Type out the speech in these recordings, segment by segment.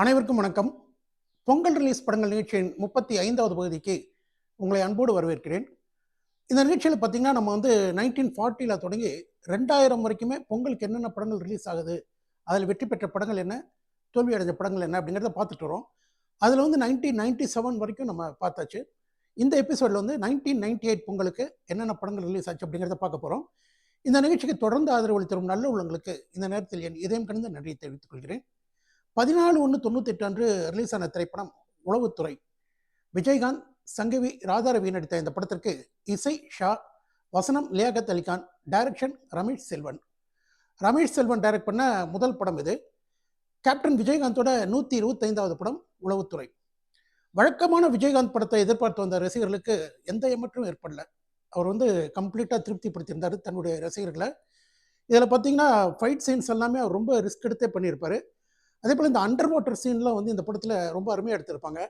அனைவருக்கும் வணக்கம். பொங்கல் ரிலீஸ் படங்கள் நிகழ்ச்சியின் முப்பத்தி ஐந்தாவது பகுதிக்கு உங்களை அன்போடு வரவேற்கிறேன். இந்த நிகழ்ச்சியில் பார்த்தீங்கன்னா நம்ம வந்து நைன்டீன் ஃபார்ட்டியில் தொடங்கி ரெண்டாயிரம் வரைக்குமே பொங்கலுக்கு என்னென்ன படங்கள் ரிலீஸ் ஆகுது அதில் வெற்றி பெற்ற படங்கள் என்ன தோல்வி அடைஞ்ச படங்கள் என்ன அப்படிங்கிறத பார்த்துட்டு வரோம். அதில் வந்து நைன்டீன் நைன்டி செவன் வரைக்கும் நம்ம பார்த்தாச்சு. இந்த எபிசோடில் வந்து நைன்டீன் நைன்டி எயிட் பொங்கலுக்கு என்னென்ன படங்கள் ரிலீஸ் ஆச்சு அப்படிங்கிறத பார்க்க போகிறோம் இந்த நிகழ்ச்சிக்கு தொடர்ந்து ஆதரவு தரும் நல்ல உள்ளங்களுக்கு இந்த நேரத்தில் என் இதயம் கணிந்த நன்றியை தெரிவித்துக் கொள்கிறேன். பதினாலு ஒன்று தொண்ணூத்தெட்டு அன்று ரிலீஸ் ஆன திரைப்படம் உளவுத்துறை. விஜயகாந்த் சங்கவி ராதாரவி நடித்த இந்த படத்திற்கு இசை ஷா வசனம் லியாகத் அலிகான் டைரக்ஷன் ரமேஷ் செல்வன். ரமேஷ் செல்வன் டைரக்ட் பண்ண முதல் படம் இது. கேப்டன் விஜயகாந்தோட நூற்றி இருபத்தைந்தாவது படம் உளவுத்துறை. வழக்கமான விஜயகாந்த் படத்தை எதிர்பார்த்து வந்த ரசிகர்களுக்கு எந்த ஏமாற்றமும் ஏற்படல. அவர் வந்து கம்ப்ளீட்டாக திருப்திப்படுத்தியிருந்தார் தன்னுடைய ரசிகர்களை. இதில் பார்த்தீங்கன்னா ஃபைட் சீன்ஸ் எல்லாமே அவர் ரொம்ப ரிஸ்க் எடுத்தே பண்ணியிருப்பார். அதே போல் இந்த அண்டர் வாட்டர் சீன்லாம் வந்து இந்த படத்தில் ரொம்ப அருமையாக எடுத்திருப்பாங்க.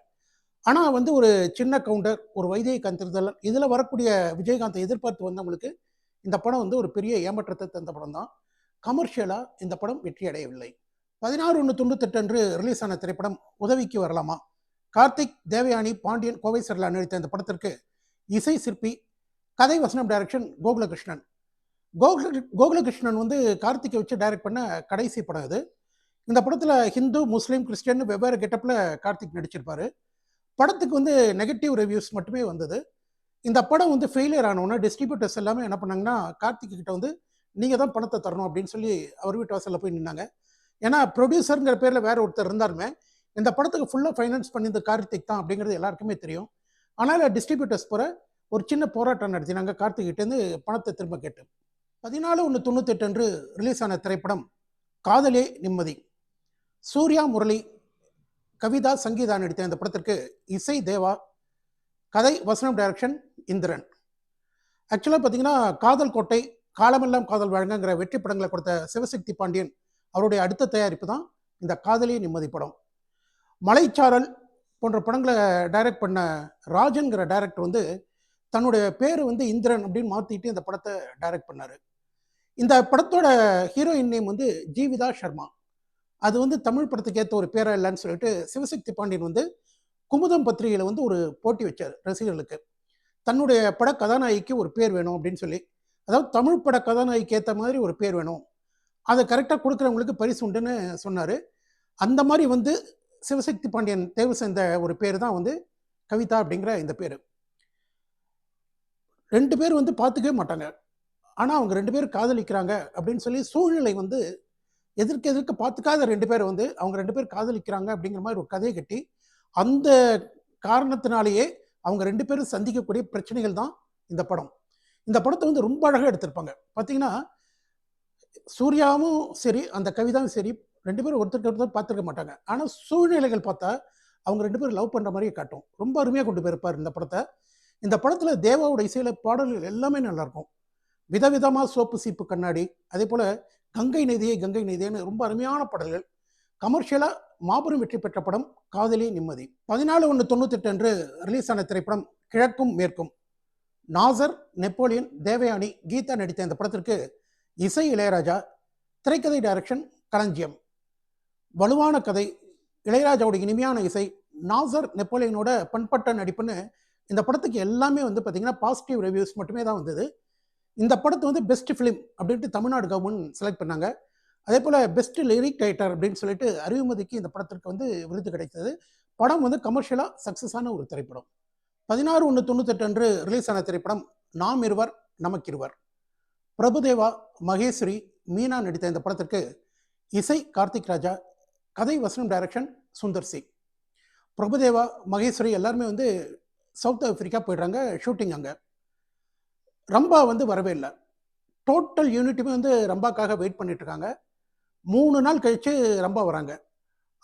ஆனால் வந்து ஒரு சின்ன கவுண்டர் ஒரு வைத்திய கந்திருதல் இதில் வரக்கூடிய விஜயகாந்தை எதிர்பார்த்து வந்தவங்களுக்கு இந்த படம் வந்து ஒரு பெரிய ஏமாற்றத்தை தந்த படம் தான். கமர்ஷியலாக இந்த படம் வெற்றி அடையவில்லை. பதினாறு ஒன்று தொண்ணூத்தெட்டு அன்று ரிலீஸ் ஆன திரைப்படம் உதவிக்கு வரலாமா? கார்த்திக் தேவயானி பாண்டியன் கோவை சரலா நடித்த இந்த படத்திற்கு இசை சிற்பி கதை வசனம் டைரக்ஷன் கோகுலகிருஷ்ணன். கோகுல கோகுலகிருஷ்ணன் வந்து கார்த்திகை வச்சு டைரக்ட் பண்ண கடைசி படம் அது இந்த படத்தில் ஹிந்து முஸ்லீம் கிறிஸ்டியன் வெவ்வேறு கெட்டப்பில் கார்த்திக் நடிச்சிருப்பாரு. படத்துக்கு வந்து நெகட்டிவ் ரிவ்யூஸ் மட்டுமே வந்தது. இந்த படம் வந்து ஃபெயிலியர் ஆனவுடனே டிஸ்ட்ரிபியூட்டர்ஸ் எல்லாமே என்ன பண்ணாங்கன்னா கார்த்திக் கிட்ட வந்து நீங்கள் தான் பணத்தை தரணும் அப்படின்னு சொல்லி அவர் வீட்டு வாசலில் போய் நின்னாங்க. ஏன்னா ப்ரொடியூசருங்கிற பேரில் வேற ஒருத்தர் இருந்தாலுமே இந்த படத்துக்கு ஃபுல்லாக ஃபைனான்ஸ் பண்ணி கார்த்திக் தான் அப்படிங்கிறது எல்லாருக்குமே தெரியும். ஆனால் டிஸ்ட்ரிபியூட்டர்ஸ் போகிற ஒரு சின்ன போராட்டம் நடத்தினாங்க கார்த்திக் கிட்டேருந்து பணத்தை திரும்ப கேட்டு. பதினாலு ஒன்று தொண்ணூத்தெட்டு அன்று ரிலீஸ் ஆன திரைப்படம் காதலே நிம்மதி சூர்யா முரளி கவிதா சங்கீதா நடித்த இந்த படத்திற்கு இசை தேவா கதை வசனம் டைரக்ஷன் இந்திரன். ஆக்சுவலாக பார்த்தீங்கன்னா காதல் கோட்டை காலமெல்லாம் காதல் வழங்குங்கிற வெற்றி படங்களை கொடுத்த சிவசக்தி பாண்டியன் அவருடைய அடுத்த தயாரிப்பு தான் இந்த காதலே நிம்மதி படம். மலைச்சாரல் போன்ற படங்களை டைரக்ட் பண்ண ராஜன்கிற டைரக்டர் வந்து தன்னுடைய பேர் வந்து இந்திரன் அப்படின்னு மாற்றிட்டு இந்த படத்தை டைரக்ட் பண்ணார். இந்த படத்தோட ஹீரோயின் நேம் வந்து ஜீவிதா சர்மா. அது வந்து தமிழ் படத்துக்கு ஏற்ற ஒரு பேரா இல்லைன்னு சொல்லிட்டு சிவசக்தி பாண்டியன் வந்து குமுதம் பத்திரிகையில் வந்து ஒரு போட்டி வச்சார் ரசிகர்களுக்கு. தன்னுடைய பட கதாநாயகிக்கு ஒரு பேர் வேணும் அப்படின்னு சொல்லி. அதாவது தமிழ் பட கதாநாயகிக்கு ஏற்ற மாதிரி ஒரு பேர் வேணும். அதை கரெக்டாக கொடுக்குறவங்களுக்கு பரிசு உண்டுன்னு சொன்னார். அந்த மாதிரி வந்து சிவசக்தி பாண்டியன் தேர்வு செய்த ஒரு பேர் தான் வந்து கவிதா அப்படிங்கிற இந்த பேர். ரெண்டு பேர் வந்து பார்த்துக்கவே மாட்டாங்க. ஆனால் அவங்க ரெண்டு பேரும் காதலிக்கிறாங்க அப்படின்னு சொல்லி சூழ்நிலை வந்து எதிர்க்க எதிர்க்க பார்த்துக்காத ரெண்டு பேர் வந்து அவங்க ரெண்டு பேர் காதலிக்கிறாங்க அப்படிங்கிற மாதிரி ஒரு கதையை கட்டி அந்த காரணத்தினாலேயே அவங்க ரெண்டு பேரும் சந்திக்கக்கூடிய பிரச்சனைகள் தான் இந்த படம். இந்த படத்தை வந்து ரொம்ப அழகாக எடுத்திருப்பாங்க. பார்த்தீங்கன்னா சூர்யாவும் சரி அந்த கவிதாவும் சரி ரெண்டு பேரும் ஒருத்தருக்கு ஒருத்தர் பார்த்துருக்க மாட்டாங்க. ஆனால் சூழ்நிலைகள் பார்த்தா அவங்க ரெண்டு பேரும் லவ் பண்ணுற மாதிரியே காட்டும். ரொம்ப அருமையாக கொண்டு போயிருப்பார் இந்த படத்தை. இந்த படத்தில் தேவாவோட இசையில் பாடல்கள் எல்லாமே நல்லாயிருக்கும் விதவிதமாக சோப்பு சீப்பு கண்ணாடி அதே போல் கங்கை நதியை கங்கை நதியன்னு ரொம்ப அருமையான பாடல்கள். கமர்ஷியலாக மாபெரும் வெற்றி பெற்ற படம் காதலி நிம்மதி. பதினாலு ஒன்று தொண்ணூத்தெட்டு அன்று ரிலீஸ் ஆன திரைப்படம் கிழக்கும் மேற்கும். நாசர் நெப்போலியன் தேவயானி கீதா நடித்த இந்த படத்திற்கு இசை இளையராஜா திரைக்கதை டைரக்ஷன் களஞ்சியம். வலுவான கதை இளையராஜாவோட இனிமையான இசை நாசர் நெப்போலியனோட பண்பட்ட நடிப்புன்னு இந்த படத்துக்கு எல்லாமே வந்து பார்த்தீங்கன்னா பாசிட்டிவ் ரிவ்யூஸ் மட்டுமே தான் வந்தது. இந்த படத்தை வந்து பெஸ்ட் ஃபிலிம் அப்படின்ட்டு தமிழ்நாடு கவர்மெண்ட் செலக்ட் பண்ணாங்க. அதே போல் பெஸ்ட் லிரிக் ரைட்டர் அப்படின்னு சொல்லிட்டு அறிவுமதிக்கு இந்த படத்திற்கு வந்து விருது கிடைத்தது. படம் வந்து கமர்ஷியலாக சக்ஸஸான ஒரு திரைப்படம். பதினாறு ஒன்று தொண்ணூத்தெட்டு அன்று ரிலீஸ் ஆன திரைப்படம் நாம் இருவர் நமக்கிருவர் பிரபுதேவா மகேஸ்வரி மீனா நடித்த இந்த படத்திற்கு இசை கார்த்திக் ராஜா கதை வசனம் டைரக்ஷன் சுந்தர் சிங் பிரபுதேவா மகேஸ்வரி எல்லாருமே வந்து சவுத் ஆப்பிரிக்கா போயிடுறாங்க ஷூட்டிங் அங்கே. ரம்பா வந்து வரவே இல்லை. டோட்டல் யூனிட்டுமே வந்து ரம்பாக்காக வெயிட் பண்ணிட்டு இருக்காங்க மூணு நாள் கழித்து ரம்பா வராங்க.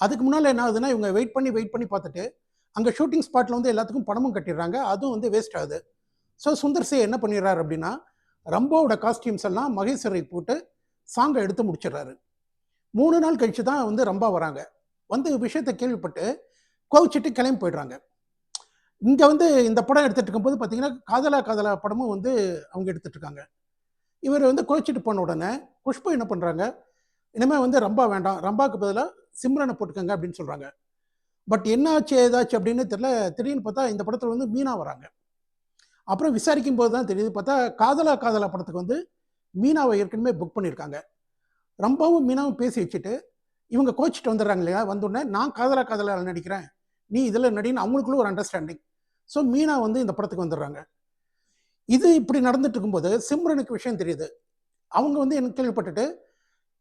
அதுக்கு முன்னால் என்ன ஆகுதுன்னா இவங்க வெயிட் பண்ணி வெயிட் பண்ணி பார்த்துட்டு அங்கே ஷூட்டிங் ஸ்பாட்டில் வந்து எல்லாத்துக்கும் பணமும் கட்டிடுறாங்க. அதுவும் வந்து வேஸ்ட் ஆகுது. ஸோ சுந்தர் சே என்ன பண்ணிடுறாரு அப்படின்னா ரம்பாவோட காஸ்டியூம்ஸ் எல்லாம் மகேஸ்வரை போட்டு சாங்கை எடுத்து முடிச்சிடுறாரு. மூணு நாள் கழிச்சு தான் வந்து ரம்பா வராங்க. வந்து விஷயத்தை கேள்விப்பட்டு கோவிச்சிட்டு கிளம்பி போயிடுறாங்க. இங்கே வந்து இந்த படம் எடுத்துகிட்டு இருக்கும்போது பார்த்தீங்கன்னா காதலா காதலா படமும் வந்து அவங்க எடுத்துட்டு இருக்காங்க. இவர் வந்து குறைச்சிட்டு போன உடனே குஷ்பு என்ன பண்ணுறாங்க இனிமேல் வந்து ரம்பா வேண்டாம் ரம்பாவுக்கு பதிலாக சிம்ரனை போட்டுக்கோங்க அப்படின்னு சொல்கிறாங்க பட் என்ன ஆச்சு ஏதாச்சு அப்படின்னு தெரியல. திடீர்னு பார்த்தா இந்த படத்தில் வந்து மீனா வராங்க. அப்புறம் விசாரிக்கும் போது தான் தெரியுது பார்த்தா காதலா காதலா படத்துக்கு வந்து மீனாவை ஏற்கனவே புக் பண்ணியிருக்காங்க. ரொம்பவும் மீனாவும் பேசி வச்சுட்டு இவங்க கோச்சிட்டு வந்துடுறாங்க இல்லையா? வந்தோடனே நான் காதலா காதலா நடிக்கிறேன். நீ இதில் நடின்னு அவங்களுக்குள்ள ஒரு அண்டர்ஸ்டாண்டிங் ஸோ மீனா வந்து இந்த படத்துக்கு வந்துடுறாங்க. இது இப்படி நடந்துட்டு இருக்கும்போது சிம்ரனுக்கு விஷயம் தெரியுது. அவங்க வந்து எனக்கு கேள்விப்பட்டுட்டு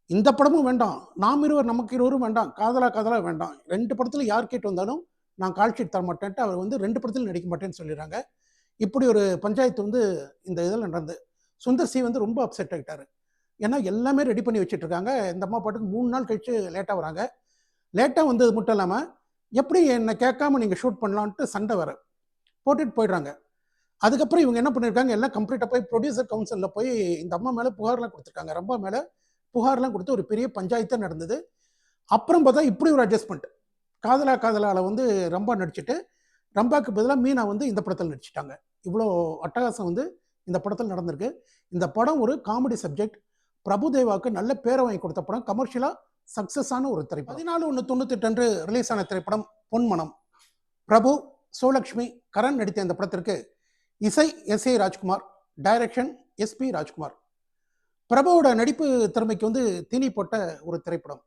இந்த படமும் வேண்டாம். நாம் இருவர் நமக்கு இருவரும் வேண்டாம். காதலா காதலா வேண்டாம். ரெண்டு படத்தில் யார் கேட்டு வந்தாலும் நான் கால் ஷீட் தர மாட்டேன்ட்டு அவர் வந்து ரெண்டு படத்தில் நடிக்க மாட்டேன்னு சொல்லிடுறாங்க. இப்படி ஒரு பஞ்சாயத்து வந்து இந்த இதில் நடந்து சுந்தர் சி வந்து ரொம்ப அப்செட் ஆகிட்டாரு ஏன்னா எல்லாமே ரெடி பண்ணி வச்சுட்டு இருக்காங்க இந்த அம்மா பாட்டுக்கு மூணு நாள் கழிச்சு லேட்டாக வராங்க. லேட்டாக வந்தது மட்டும் இல்லாமல் எப்படி என்னை கேட்காம நீங்கள் ஷூட் பண்ணலான்ட்டு சண்டை வர போட்டுட்டு போயிடுறாங்க. அதுக்கப்புறம் இவங்க என்ன பண்ணியிருக்காங்க எல்லாம் கம்ப்ளீட்டாக போய் ப்ரொடியூசர் கவுன்சிலில் போய் இந்த அம்மா மேலே புகார்லாம் கொடுத்துருக்காங்க. ரொம்ப மேலே புகார்லாம் கொடுத்து ஒரு பெரிய பஞ்சாயத்தாக நடந்தது. அப்புறம் பார்த்தா இப்படி ஒரு அட்ஜஸ்ட்மெண்ட் காதலா காதலால் வந்து ரம்பா நடிச்சுட்டு ரம்பாக்கு பதிலாக மீனா வந்து இந்த படத்தில் நடிச்சிட்டாங்க. இவ்வளோ அட்டகாசம் வந்து இந்த படத்தில் நடந்திருக்கு. இந்த படம் ஒரு காமெடி சப்ஜெக்ட் பிரபுதேவாவுக்கு நல்ல பேரை வாங்கி கொடுத்த படம். கமர்ஷியலாக சக்ஸஸான ஒரு திரைப்படம். பதினாலு ஒன்று தொண்ணூத்தெட்டு அன்று ரிலீஸ் ஆன திரைப்படம் பொன்மனம். பிரபு சோலக்ஷ்மி கரண் நடித்த இந்த படத்திற்கு இசை S A Rajkumar direction SP Rajkumar. பிரபுவோட நடிப்பு திறமைக்கு வந்து தீனி போட்ட ஒரு திரைப்படம்.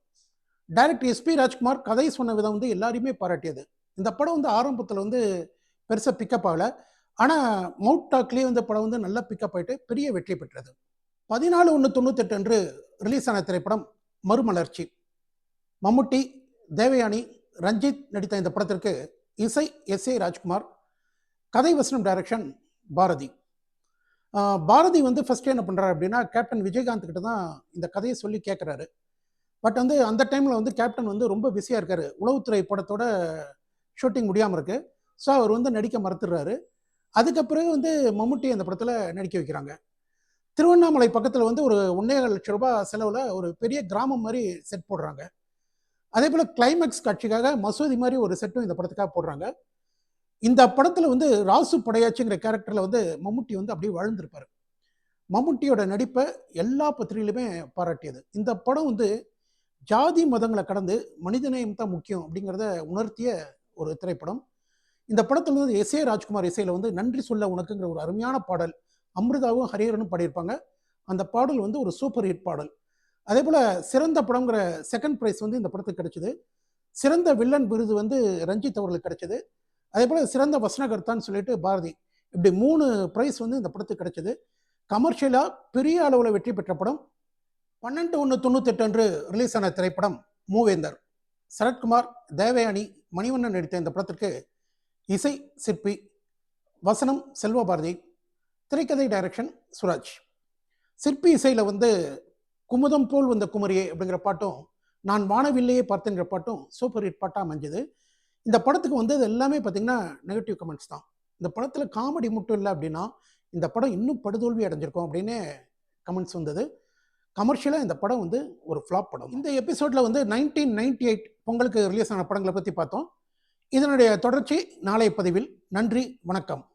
டைரக்டர் எஸ்பி ராஜ்குமார் கதை சொன்ன விதம் வந்து எல்லாரையுமே பாராட்டியது. இந்த படம் வந்து ஆரம்பத்தில் வந்து பெருசாக பிக்கப் ஆகலை. ஆனால் மவுட் டாக்லேயே இந்த படம் வந்து நல்லா பிக்கப் ஆகிட்டு பெரிய வெற்றி பெற்றது. பதினாலு ஒன்று தொண்ணூத்தெட்டு அன்று ரிலீஸ் ஆன திரைப்படம் மறுமலர்ச்சி. மம்முட்டி தேவயானி ரஞ்சித் நடித்த இந்த படத்திற்கு இசை எஸ் ஏ ராஜ்குமார் கதை வசனம் டைரக்ஷன் பாரதி. பாரதி வந்து ஃபஸ்ட்டு என்ன பண்ணுறாரு அப்படின்னா கேப்டன் விஜயகாந்த் கிட்ட தான் இந்த கதையை சொல்லி கேட்குறாரு பட் வந்து அந்த டைமில் வந்து கேப்டன் வந்து ரொம்ப பிஸியாக இருக்காரு. உளவுத்துறை படத்தோட ஷூட்டிங் முடியாமல் இருக்கு. ஸோ அவர் வந்து நடிக்க மறுத்துடுறாரு. அதுக்கப்புறம் வந்து மம்முட்டி அந்த படத்தில் நடிக்க வைக்கிறாங்க. திருவண்ணாமலை பக்கத்தில் வந்து ஒரு ஒன்றே லட்சம் ரூபாய் செலவில் ஒரு பெரிய கிராமம் மாதிரி செட் போடுறாங்க. அதே போல் கிளைமேக்ஸ் காட்சிக்காக மசூதி மாதிரி ஒரு செட்டும் இந்த படத்துக்காக போடுறாங்க. இந்த படத்தில் வந்து ராசு படையாச்சிங்கிற கேரக்டரில் வந்து மம்முட்டி வந்து அப்படியே வாழ்ந்திருப்பார். மம்முட்டியோட நடிப்பை எல்லா பத்திரிகையிலுமே பாராட்டியது. இந்த படம் வந்து ஜாதி மதங்களை கடந்து மனிதநேயம் தான் முக்கியம் அப்படிங்கிறத உணர்த்திய ஒரு திரைப்படம். இந்த படத்தில் வந்து எஸ் ஏ ராஜ்குமார் இசையில் வந்து நன்றி சொல்ல உனக்குங்கிற ஒரு அருமையான பாடல் அமிர்தாவும் ஹரியரனும் பாடியிருப்பாங்க. அந்த பாடல் வந்து ஒரு சூப்பர் ஹிட் பாடல். அதே போல் சிறந்த படங்கிற செகண்ட் ப்ரைஸ் வந்து இந்த படத்துக்கு கிடைச்சிது. சிறந்த வில்லன் விருது வந்து ரஞ்சித் அவர்களுக்கு கிடைச்சது. அதே போல் சிறந்த வசனகர்த்தான்னு சொல்லிட்டு பாரதி இப்படி மூணு ப்ரைஸ் வந்து இந்த படத்துக்கு கிடைச்சது. கமர்ஷியலாக பெரிய அளவில் வெற்றி பெற்ற படம். பன்னெண்டு ஒன்று தொண்ணூத்தெட்டு அன்று ரிலீஸ் ஆன திரைப்படம் மூவேந்தர். சரத்குமார் தேவயானி மணிவண்ணன் நடித்த இந்த படத்திற்கு இசை சிற்பி வசனம் செல்வபாரதி திரைக்கதை டைரக்ஷன் சுராஜ். சிற்பி இசையில் வந்து குமுதம் போல் வந்த குமரியே அப்படிங்கிற பாட்டும் நான் வானவில்லையே பார்த்தேங்கிற பாட்டும் சூப்பர் ஹிட் பாட்டாக அமைஞ்சது. இந்த படத்துக்கு வந்து இது எல்லாமே பார்த்தீங்கன்னா நெகட்டிவ் கமெண்ட்ஸ் தான். இந்த படத்தில் காமெடி மட்டும் இல்லை அப்படின்னா இந்த படம் இன்னும் படுதோல்வி அடைஞ்சிருக்கும் அப்படின்னு கமெண்ட்ஸ் வந்தது. கமர்ஷியலாக இந்த படம் வந்து ஒரு ஃப்ளாப் படம். இந்த எபிசோடில் வந்து நைன்டீன் நைன்டி எயிட் பொங்கலுக்கு ரிலீஸ் ஆன படங்களை பற்றி பார்த்தோம். இதனுடைய தொடர்ச்சி நாளைய பதிவில். நன்றி வணக்கம்.